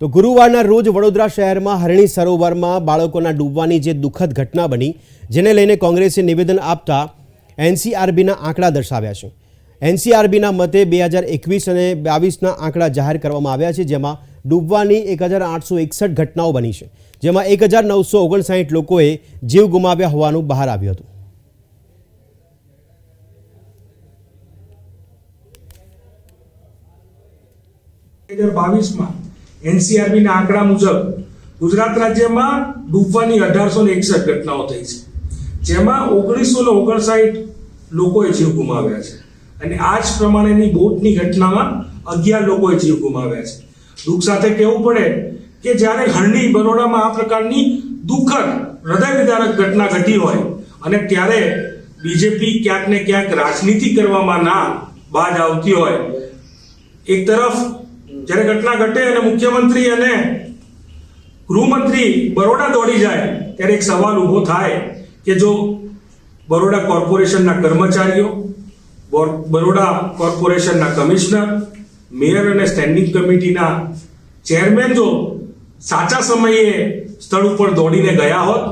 તો ગુરુવારના રોજ વડોદરા શહેરમાં હરણી સરોવરમાં બાળકોના ડૂબવાની જે દુઃખદ ઘટના બની, જેને લઈને કોંગ્રેસે નિવેદન આપતા એનસીઆરબીના આંકડા દર્શાવ્યા છે. એનસીઆરબીના મતે બે હજાર એકવીસ અને બાવીસના આંકડા જાહેર કરવામાં આવ્યા છે, જેમાં ડૂબવાની એક હજાર આઠસો એકસઠ ઘટનાઓ બની છે, જેમાં એક હજાર નવસો ઓગણસાઠ લોકોએ જીવ ગુમાવ્યા હોવાનું બહાર આવ્યું હતું. બે હજાર બાવીસમાં એનસીઆરબીના આંકડા મુજબ ગુજરાત રાજ્યમાં ડૂબવાની અઢારસો ને એકસઠ ઘટનાઓ થઈ છે. જેમાં ઓગણીસો ને ઓગણસાઠ લોકોએ જીવ ગુમાવ્યા છે. અને આ જ પ્રમાણેની બોટની ઘટનામાં અગિયાર લોકોએ જીવ ગુમાવ્યા છે. દુઃખ સાથે કહેવું પડે કે જ્યારે હરણી બરોડામાં આ પ્રકારની દુઃખદ હૃદય વિદારક ઘટના ઘટી હોય અને ત્યારે બીજેપી ક્યાંક ને ક્યાંક રાજનીતિ કરવામાં ના બાદ આવતી હોય, એક તરફ જ્યારે ઘટના ઘટે અને મુખ્યમંત્રી અને ગૃહમંત્રી બરોડા દોડી જાય, ત્યારે એક સવાલ ઊભો થાય કે જો બરોડા કોર્પોરેશનના કર્મચારીઓ બરોડા કોર્પોરેશનના કમિશનર, મેયર અને સ્ટેન્ડિંગ કમિટીના ચેરમેન જો સાચા સમયે સ્થળ ઉપર દોડીને ગયા હોત,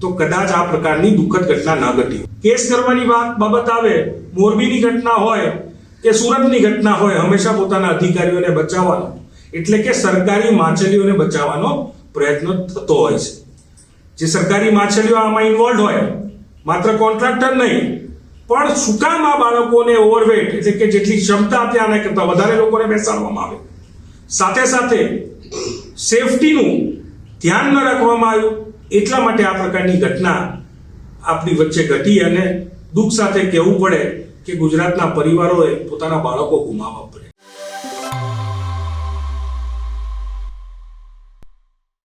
તો કદાચ આ પ્રકારની દુઃખદ ઘટના ન ઘટી કેસ કરવાની વાત બાબત આવે, મોરબીની ઘટના હોય કે સુરતની ઘટના હોય, હંમેશા પોતાના અધિકારીઓને બચાવવાનો. એટલે કે સરકારી માછલીઓને બચાવવાનો પ્રયત્ન થતો હોય છે. જે સરકારી માછલીઓ આમાં ઇન્વોલ્વ હોય, માત્ર કોન્ટ્રાક્ટર નહીં, પણ શું આ બાળકોને ઓવરવેટ એટલે કે જેટલી ક્ષમતા ત્યાં ના કરતા વધારે લોકોને બેસાડવામાં આવે. સાથે સાથે સેફટીનું ધ્યાન ન રાખવામાં આવ્યું, એટલા માટે આ પ્રકારની ઘટના આપણી વચ્ચે ઘટી અને દુઃખ સાથે કહેવું પડે કે ગુજરાતના પરિવારોએ પોતાના બાળકો ગુમાવવા પડે.